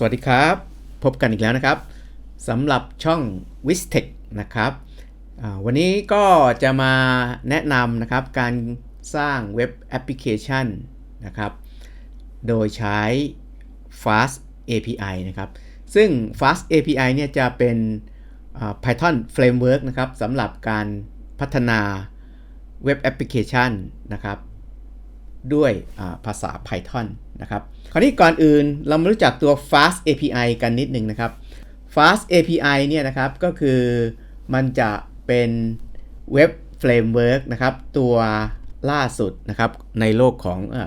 สวัสดีครับ พบกันอีกแล้วนะครับสำหรับช่อง w i s t e c h นะครับวันนี้ก็จะมาแนะนำนะครับการสร้างเว็บแอปพลิเคชันนะครับ โดยใช้ Fast API นะครับ ซึ่ง Fast API เนี่ยจะเป็น Python Framework นะครับสำหรับการพัฒนาเว็บแอปพลิเคชันนะครับ ด้วยภาษา Python นะครับ คราวนี้ก่อนอื่นเรามารู้จักตัว Fast API กันนิดหนึ่งนะครับ Fast API เนี่ยนะครับก็คือมันจะเป็นเว็บเฟรมเวิร์กนะครับตัวล่าสุดนะครับในโลกของอ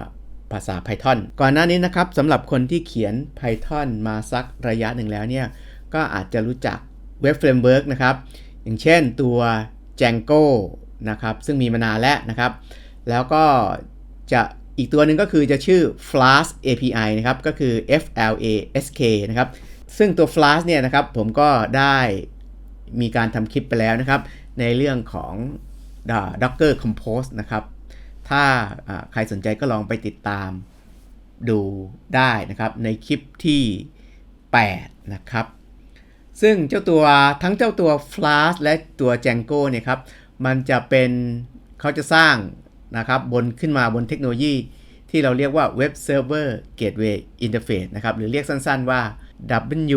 ภาษา Python ก่อนหน้านี้นะครับสำหรับคนที่เขียน Python มาสักระยะหนึ่งแล้วเนี่ยก็อาจจะรู้จักเว็บเฟรมเวิร์กนะครับ อย่างเช่นตัว Django นะครับซึ่งมีมานานแล้วนะครับ แล้วก็จะ อีกตัวหนึ่งก็คือจะชื่อ Flask API นะครับ ก็คือ F L A S K นะครับ ซึ่งตัว Flask เนี่ยนะครับ ผมก็ได้มีการทำคลิปไปแล้วนะครับ ในเรื่องของ Docker Compose นะครับ ถ้าใครสนใจก็ลองไปติดตามดูได้นะครับ ในคลิปที่ 8 นะครับ ซึ่งเจ้าตัวทั้งเจ้าตัว Flask และตัว Django เนี่ยครับ มันจะเป็นเขาจะสร้าง นะครับบนขึ้นมาบนเทคโนโลยีที่เราเรียกว่า Web Server Gateway Interface นะครับ หรือเรียกสั้นๆว่า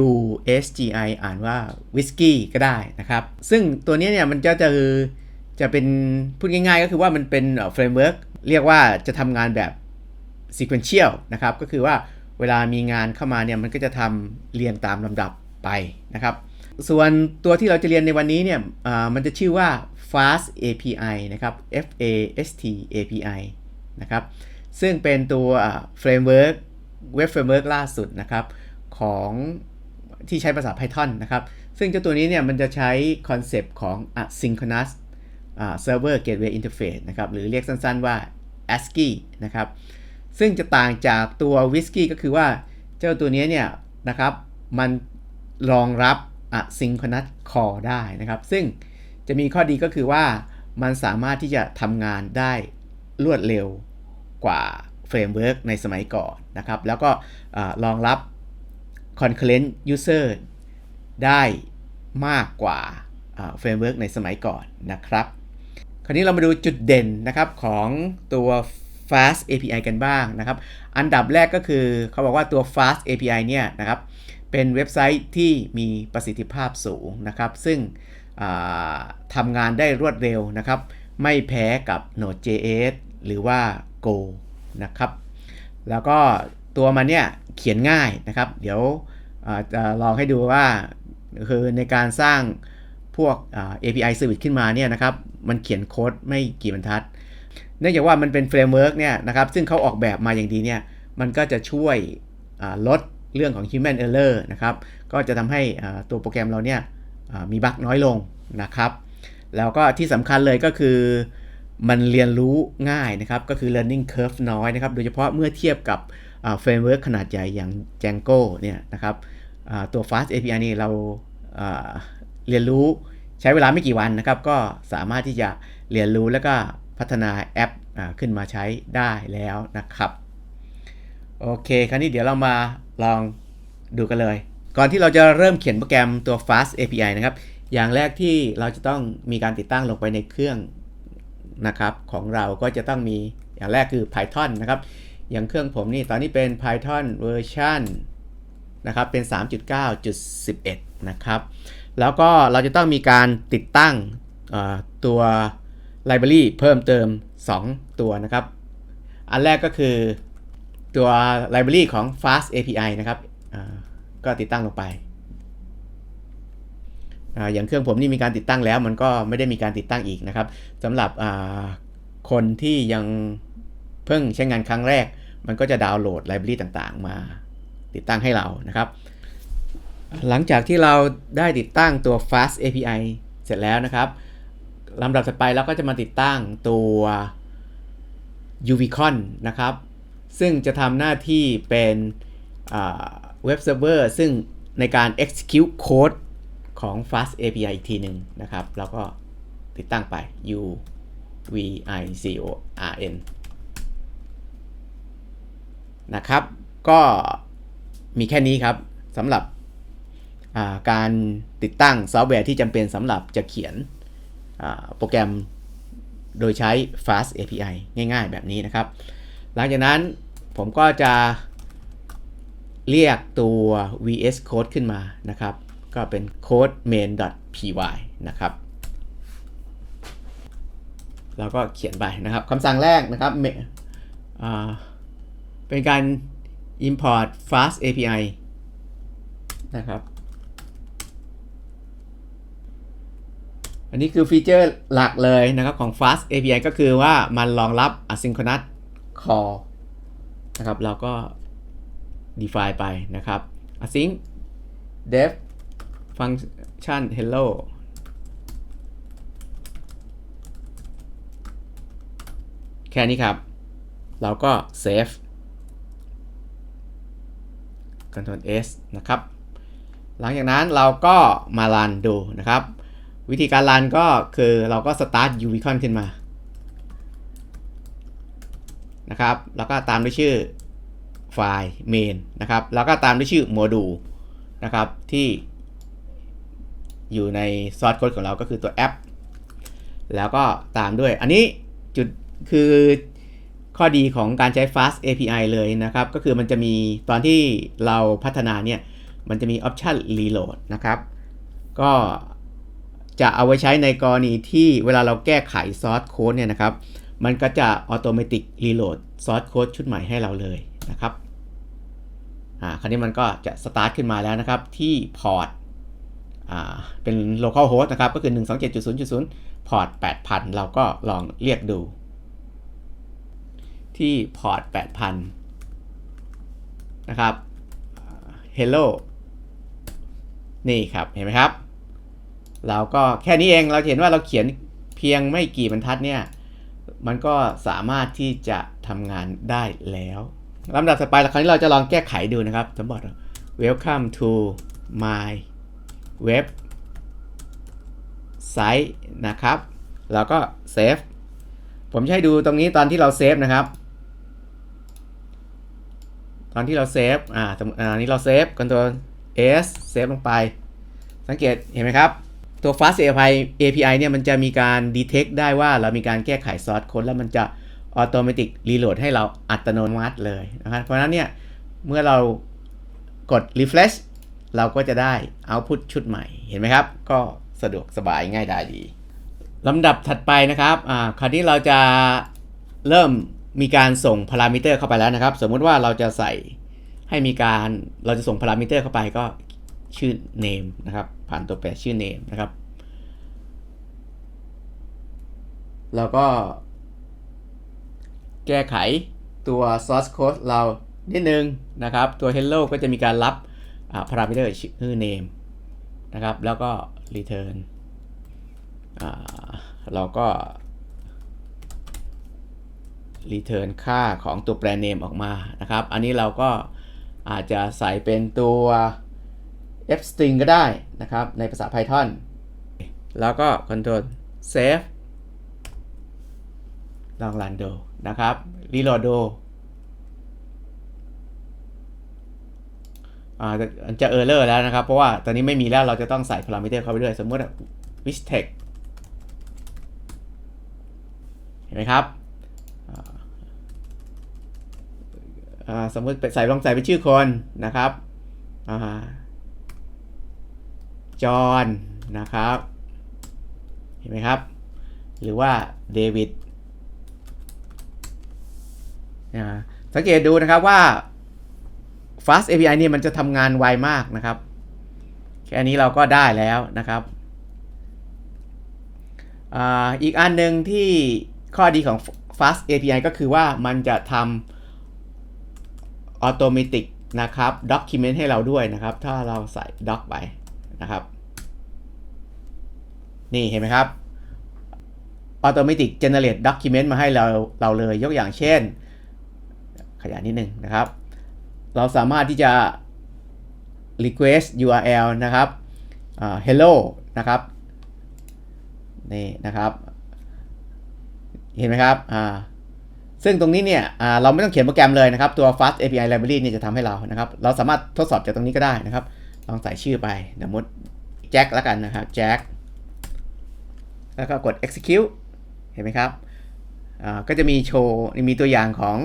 WSGI อ่านว่า Whiskey ก็ได้นะครับ ซึ่งตัวนี้เนี่ยมันจะจะจะเป็นพูดง่ายๆ ก็คือว่ามันเป็นเฟรมเวิร์กเรียกว่าจะทำงานแบบ sequential นะครับ ก็คือว่าเวลามีงานเข้ามาเนี่ยมันก็จะทำเรียงตามลำดับไปนะครับ ส่วนตัวที่เราจะเรียนในวันนี้เนี่ยมันจะชื่อว่า Fast API นะครับ F A S T API นะครับ ซึ่งเป็นตัว framework เว็บ framework ล่าสุดนะครับของที่ใช้ภาษา Python นะครับ ซึ่งเจ้าตัวนี้เนี่ยมันจะใช้คอนเซปต์ของ asynchronous server gateway interface นะครับ หรือเรียกสั้นๆว่า ASCII นะครับ ซึ่งจะต่างจากตัว Whiskey ก็คือว่าเจ้าตัวนี้เนี่ยนะครับ มันรองรับ asynchronous call ได้นะครับ ซึ่ง จะมีข้อดีก็คือว่ามันสามารถที่จะทำงานได้รวดเร็วกว่าเฟรมเวิร์กในสมัยก่อนนะครับ แล้วก็รองรับ concurrent user ได้มากกว่าเฟรมเวิร์กในสมัยก่อนนะครับ คราวนี้เรามาดูจุดเด่นนะครับของตัว Fast API กันบ้างนะครับ อันดับแรกก็คือเขาบอกว่าตัว Fast API เนี่ยนะครับ เป็นเว็บไซต์ที่มีประสิทธิภาพสูงนะครับ ซึ่ง ทำงานได้รวดเร็วนะครับ ไม่แพ้กับ Node.js หรือว่า Go นะครับ แล้วก็ตัวมันเนี่ยเขียนง่ายนะครับ เดี๋ยวจะลองให้ดูว่าคือในการสร้างพวก API Service ขึ้นมาเนี่ยนะครับ มันเขียนโค้ดไม่กี่บรรทัด เนื่องจากว่ามันเป็นเฟรมเวิร์กเนี่ยนะครับ ซึ่งเขาออกแบบมาอย่างดีเนี่ย มันก็จะช่วยลดเรื่องของ human error นะครับ ก็จะทำให้ตัวโปรแกรมเราเนี่ย มีบั๊กน้อยลงนะครับ แล้วก็ที่สำคัญเลยก็คือมันเรียนรู้ง่ายนะครับ ก็คือ learning curve น้อยนะครับ โดยเฉพาะเมื่อเทียบกับเฟรมเวิร์กขนาดใหญ่อย่าง Django เนี่ยนะครับตัว Fast API นี่เราเรียนรู้ใช้เวลาไม่กี่วันนะครับ ก็สามารถที่จะเรียนรู้แล้วก็พัฒนาแอปขึ้นมาใช้ได้แล้วนะครับ โอเค คราวนี้เดี๋ยวเรามาลองดูกันเลย ก่อนที่เราจะเริ่มเขียนโปรแกรมตัว Fast API นะครับ อย่างแรกที่เราจะต้องมีการติดตั้งลงไปในเครื่องนะครับของเราก็จะต้องมีอย่างแรกคือ Python นะครับ อย่างเครื่องผมนี่ตอนนี้เป็น Python เวอร์ชันนะครับเป็น 3.9.11 นะครับ แล้วก็เราจะต้องมีการติดตั้งตัว Library เพิ่มเติม 2 ตัวนะครับ อันแรกก็คือตัว Library ของ Fast API นะครับ ก็ติดตั้งลงไปอย่างเครื่องผมนี่มีการติดตั้งแล้ว มันก็ไม่ได้มีการติดตั้งอีกนะครับสำหรับคนที่ยังเพิ่งใช้งานครั้งแรก มันก็จะดาวน์โหลดไลบรารีต่างๆ มาติดตั้งให้เรานะครับ หลังจากที่เราได้ติดตั้งตัว Fast API เสร็จแล้วนะครับลำดับต่อไปเราก็จะมาติดตั้งตัว UVCon นะครับ ซึ่งจะทำหน้าที่เป็น เว็บเซิร์ฟเวอร์ซึ่งในการ execute code ของ Fast API อีกทีหนึ่งนะครับ แล้วก็ติดตั้งไป u v i c o r n นะครับ ก็มีแค่นี้ครับสำหรับาการติดตั้งซอฟต์แวร์ที่จำเป็นสำหรับจะเขียนโปรแกรมโดยใช้ Fast API ง่ายๆ แบบนี้นะครับ หลังจากนั้นผมก็จะ เรียกตัว VS Code ขึ้นมานะครับ ก็เป็น code main.py นะครับเราก็เขียนไปนะครับคำสั่งแรกนะครับเมอ่าเป็นการ import fast API นะครับ อันนี้คือฟีเจอร์หลักเลยนะครับของ fast API ก็คือว่ามันรองรับ asynchronous call นะครับ เราก็ define ไปนะครับ async def function hello แค่นี้ครับ เราก็ save Ctrl S นะครับ หลังจากนั้นเราก็มารันดูนะครับ วิธีการรันก็คือเราก็ start Uvicon ขึ้นมา นะครับ แล้วก็ตามด้วยชื่อ ไฟล์ main นะครับ แล้วก็ตามด้วยชื่อโมดูลนะครับที่อยู่ในซอสโค้ดของเราก็คือตัวแอป แล้วก็ตามด้วย อันนี้จุดคือข้อดีของการใช้ Fast API เลยนะครับ ก็คือมันจะมีตอนที่เราพัฒนาเนี่ย มันจะมี Option Reload นะครับ ก็จะเอาไว้ใช้ในกรณีที่เวลาเราแก้ไขซอสโค้ดเนี่ยนะครับ มันก็จะ Automatic Reload ซอสโค้ดชุดใหม่ให้เราเลยนะครับ อ่าคราวนี้มันก็จะ start ขึ้นมาแล้วนะครับ ที่พอร์ตอ่าเป็น local host นะครับ ก็คือ 127.0.0 พอร์ต 8,000 เราก็ลองเรียกดู ที่พอร์ต 8,000 นะครับ hello นี่ครับเห็นไหมครับ เราก็แค่นี้เองเราเห็นว่าเราเขียนเพียงไม่กี่บรรทัดเนี่ย มันก็สามารถที่จะทำงานได้แล้ว ลำดับต่อไปคราวนี้เราจะลองแก้ไขดูนะครับสมบัติ welcome to my web site นะครับ แล้วก็เซฟ ผมจะให้ดูตรงนี้ตอนที่เราเซฟนะครับ ตอนที่เราเซฟ อ่าอันนี้เราเซฟ Ctrl S เซฟลงไป สังเกตเห็นไหมครับ ตัว Fast API API เนี่ยมันจะมีการ detect ได้ว่าเรามีการแก้ไขซอสโค้ดแล้วมันจะ automatic reload ให้เราอัตโนมัติเลยนะครับเพราะฉะนั้นเนี่ยเมื่อเรากด refresh เราก็จะได้ output ชุดใหม่ เห็นไหมครับ ก็สะดวกสบายง่ายดายดีลำดับถัดไปนะครับอ่าคราวนี้เราจะเริ่มมีการส่งพารามิเตอร์เข้าไปแล้วนะครับ สมมุติว่าเราจะใส่ให้มีการเราจะส่งพารามิเตอร์เข้าไปก็ชื่อ name นะครับ ผ่านตัวแปรชื่อ name นะครับ แล้วก็ แก้ไขตัว source code เรานิดนึงนะครับ ตัว hello ก็จะมีการรับพารามิเตอร์ชื่อ name นะครับ แล้วก็ return เราก็ return ค่าของตัวแปร name ออกมานะครับ อันนี้เราก็อาจจะใส่เป็นตัว f string ก็ได้นะครับ ในภาษา Python แล้วก็ control save ลองรันดู นะครับ reload ดูอ่าจะ error แล้วนะครับ เพราะว่าตอนนี้ไม่มีแล้วเราจะต้องใส่พารามิเตอร์เข้าไปด้วย สมมติ which t e x เห็นไหมครับสมมติใส่ลองใส่เป็นชื่อคนนะครับจอห์นนะครับ เห็นไหมครับ หรือว่าเดวิด สังเกตดูนะครับว่า Fast API นี่มันจะทำงานไวมากนะครับ แค่นี้เราก็ได้แล้วนะครับออีกอันหนึ่งที่ข้อดีของ Fast API ก็คือว่ามันจะทำ Automatic นะครับ Document ให้เราด้วยนะครับ ถ้าเราใส่ Doc ไปนะครับ นี่เห็นไหมครับ Automatic Generate Document มาให้เราเราเลยยกอย่างเช่น ขยายนิดนึงนะครับ เราสามารถที่จะ request URL นะครับ hello นะครับนี่นะครับ เห็นไหมครับอ่าซึ่งตรงนี้เนี่ยเราไม่ต้องเขียนโปรแกรมเลยนะครับ ตัว fast API library เนี่ยจะทำให้เรานะครับ เราสามารถทดสอบจากตรงนี้ก็ได้นะครับ ลองใส่ชื่อไปสมมติแจ็คแล้วกันนะครับแจ็คแล้วก็กด execute เห็นไหมครับก็จะมีโชว์ มีตัวอย่างของ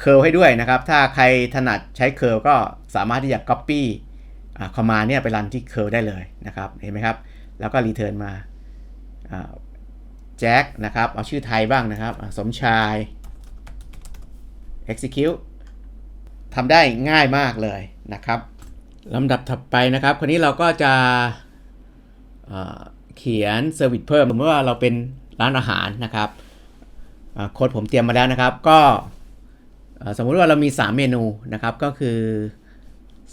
เคอร์ให้ด้วยนะครับ ถ้าใครถนัดใช้เคอร์ก็สามารถที่จะ copy คอมมาเนี่ยไปรันที่เคอร์ได้เลยนะครับ เห็นไหมครับ แล้วก็รีเทิร์นมาแจ็คนะครับ เอาชื่อไทยบ้างนะครับ สมชาย execute ทำได้ง่ายมากเลยนะครับลำดับถัดไปนะครับ คราวนี้เราก็จะเขียนเซอร์วิสเพิ่มสมมติว่าเราเป็นร้านอาหารนะครับโค้ดผมเตรียมมาแล้วนะครับ ก็ สมมุติว่าเรามี 3 เมนูนะครับก็คือ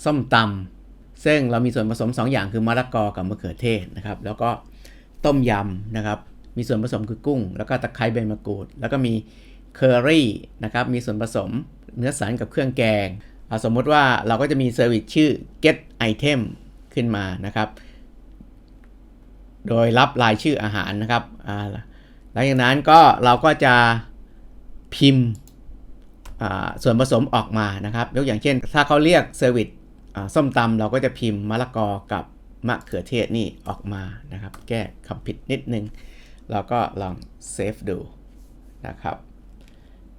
ส้มตำซึ่งเรามีส่วนผสม 2 อย่างคือมะละกอกับมะเขือเทศนะครับ แล้วก็ต้มยำนะครับ มีส่วนผสมคือกุ้ง แล้วก็ตะไคร้ใบมะกรูด แล้วก็มีเคอรี่นะครับมีส่วนผสมเนื้อสันกับเครื่องแกงสมมติว่าเราก็จะมีเซอร์วิสชื่อ get item ขึ้นมานะครับ โดยรับรายชื่ออาหารนะครับหลังจากนั้นก็เราก็จะพิมพ์ ส่วนผสมออกมานะครับ ยกอย่างเช่น ถ้าเขาเรียกเซอร์วิสส้มตำเราก็จะพิมพ์มะละกอกับมะเขือเทศนี่ออกมานะครับ แก้คำผิดนิดนึง เราก็ลองเซฟดูนะครับ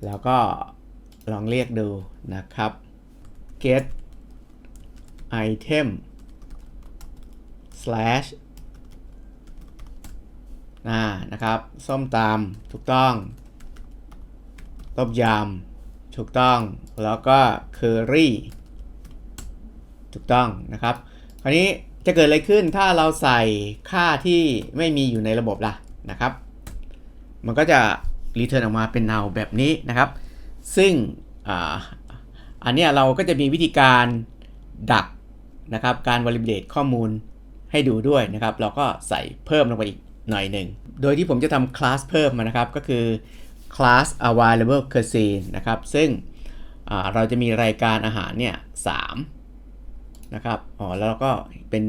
แล้วก็ลองเรียกดูนะครับ get item slash นะครับ ส้มตำถูกต้อง ต้มยำ ถูกต้อง แล้วก็เคอรี่ถูกต้องนะครับ คราวนี้จะเกิดอะไรขึ้นถ้าเราใส่ค่าที่ไม่มีอยู่ในระบบล่ะนะครับ มันก็จะรีเทิร์นออกมาเป็น null แบบนี้นะครับ ซึ่งออันนี้เราก็จะมีวิธีการดักนะครับ การ validate ข้อมูลให้ดูด้วยนะครับ เราก็ใส่เพิ่มลงไปอีกหน่อยหนึ่ง โดยที่ผมจะทำคลาสเพิ่มมานะครับ ก็คือ class available cuisine นะครับ ซึ่งเราจะมีรายการอาหารเนี่ยสามนะครับ อ๋อ แล้วเราก็เป็น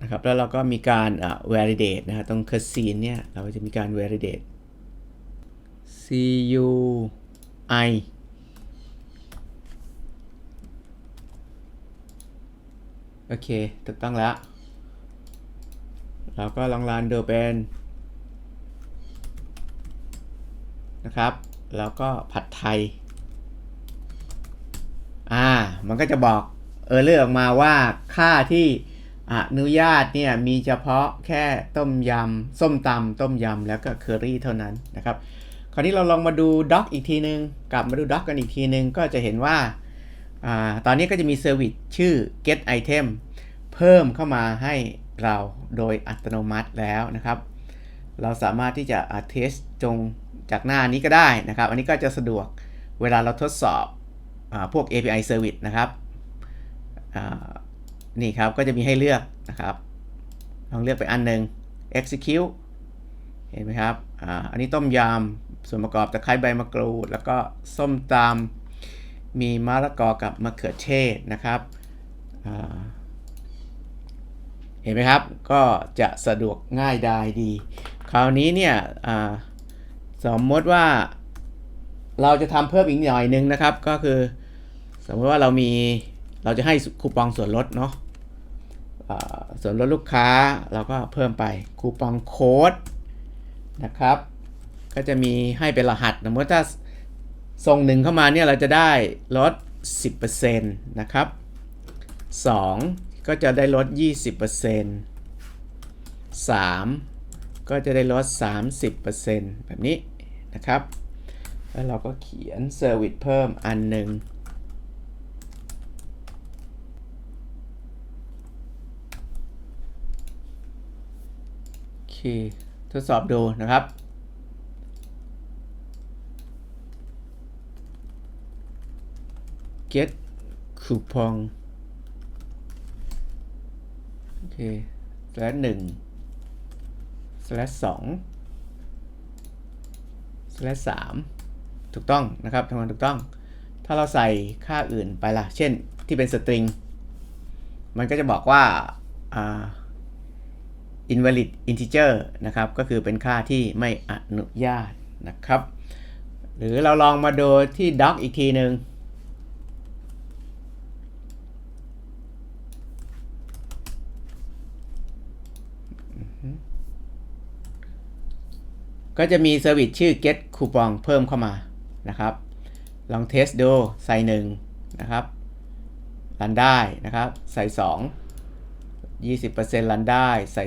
นะครับ แล้วเราก็มีการ validate นะครับตรง cuisine เนี่ย เราจะมีการ validate c u i โอเค ถูกต้องแล้ว เราก็ลองรันเดูเป็นนะครับ แล้วก็ผัดไทย อ่า มันก็จะบอกเออเลือกออกมาว่าค่าที่อนุญาตเนี่ยมีเฉพาะแค่ต้มยำ ส้มตำต้มยำ แล้วก็เคอรี่เท่านั้นนะครับ คราวนี้เราลองมาดูด็อกอีกทีนึง กลับมาดูด็อกกันอีกทีนึง ก็จะเห็นว่าอ่าตอนนี้ก็จะมีเซอร์วิสชื่อ get item เพิ่มเข้ามาให้ เราโดยอัตโนมัติแล้วนะครับ เราสามารถที่จะเทสจงจากหน้านี้ก็ได้นะครับ อันนี้ก็จะสะดวกเวลาเราทดสอบอพวก API Service นะครับนี่ครับก็จะมีให้เลือกนะครับลองเลือกไปอันหนึ่ง execute เห็นไหมครับออันนี้ต้มยำส่วนประกอบตะไคร้ใบมะกรูด แล้วก็ส้มตำมีมะละกอกับมะเขือเทศนะครับ เห็นไหมครับ ก็จะสะดวกง่ายดายดี คราวนี้เนี่ยสมมติว่าเราจะทำเพิ่มอีกหน่อยนึงนะครับ ก็คือสมมติว่าเรามีเราจะให้คูปองส่วนลดเนาะส่วนลดลูกค้าเราก็เพิ่มไปคูปองโค้ดนะครับ ก็จะมีให้เป็นรหัสสมมติถ้าส่งหนึ่งเข้ามาเนี่ยเราจะได้ลด 10%นะครับ 2 ก็จะได้ลด 20% 3 ก็จะได้ลด 30%แบบนี้นะครับ แล้วเราก็เขียนเซอร์วิสเพิ่มอันหนึ่งโอเค ทดสอบดูนะครับ get coupon เค slash หนึ่ง slash สอง slash สามถูกต้องนะครับทำงานถูกต้อง ถ้าเราใส่ค่าอื่นไปล่ะ เช่นที่เป็นสตริง มันก็จะบอกว่าอ่า invalid integer นะครับ ก็คือเป็นค่าที่ไม่อนุญาตนะครับ หรือเราลองมาดูที่ doc อีกทีหนึ่ง ก็จะมีเซอร์วิสชื่อ get coupon เพิ่มเข้ามานะครับ ลองเทสดูใส่1นะครับรันได้นะครับ ใส่ 2 20%รันได้ใส่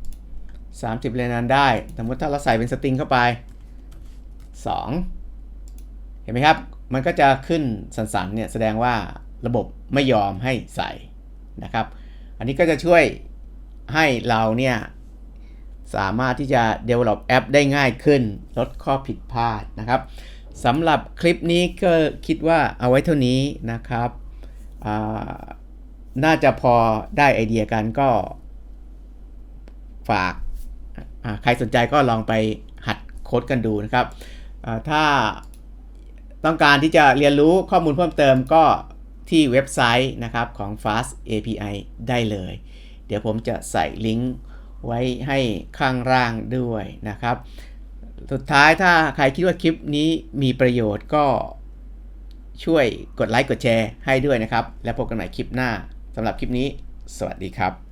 3 30เลยรันได้ สมมติถ้าเราใส่เป็นสตริงเข้าไป 2 เห็นไหมครับ มันก็จะขึ้นสันๆเนี่ยแสดงว่าระบบไม่ยอมให้ใส่นะครับ อันนี้ก็จะช่วยให้เราเนี่ย สามารถที่จะ develop แอปได้ง่ายขึ้น ลดข้อผิดพลาดนะครับสำหรับคลิปนี้ก็คิดว่าเอาไว้เท่านี้นะครับ น่าจะพอได้ไอเดียกันก็ฝากใครสนใจก็ลองไปหัดโค้ดกันดูนะครับ ถ้าต้องการที่จะเรียนรู้ข้อมูลเพิ่มเติมก็ที่เว็บไซต์นะครับของ Fast API ได้เลย เดี๋ยวผมจะใส่ลิงก์ ไว้ให้ข้างล่างด้วยนะครับ สุดท้ายถ้าใครคิดว่าคลิปนี้มีประโยชน์ก็ช่วยกดไลค์กดแชร์ให้ด้วยนะครับ แล้วพบกันใหม่คลิปหน้าสำหรับคลิปนี้ สวัสดีครับ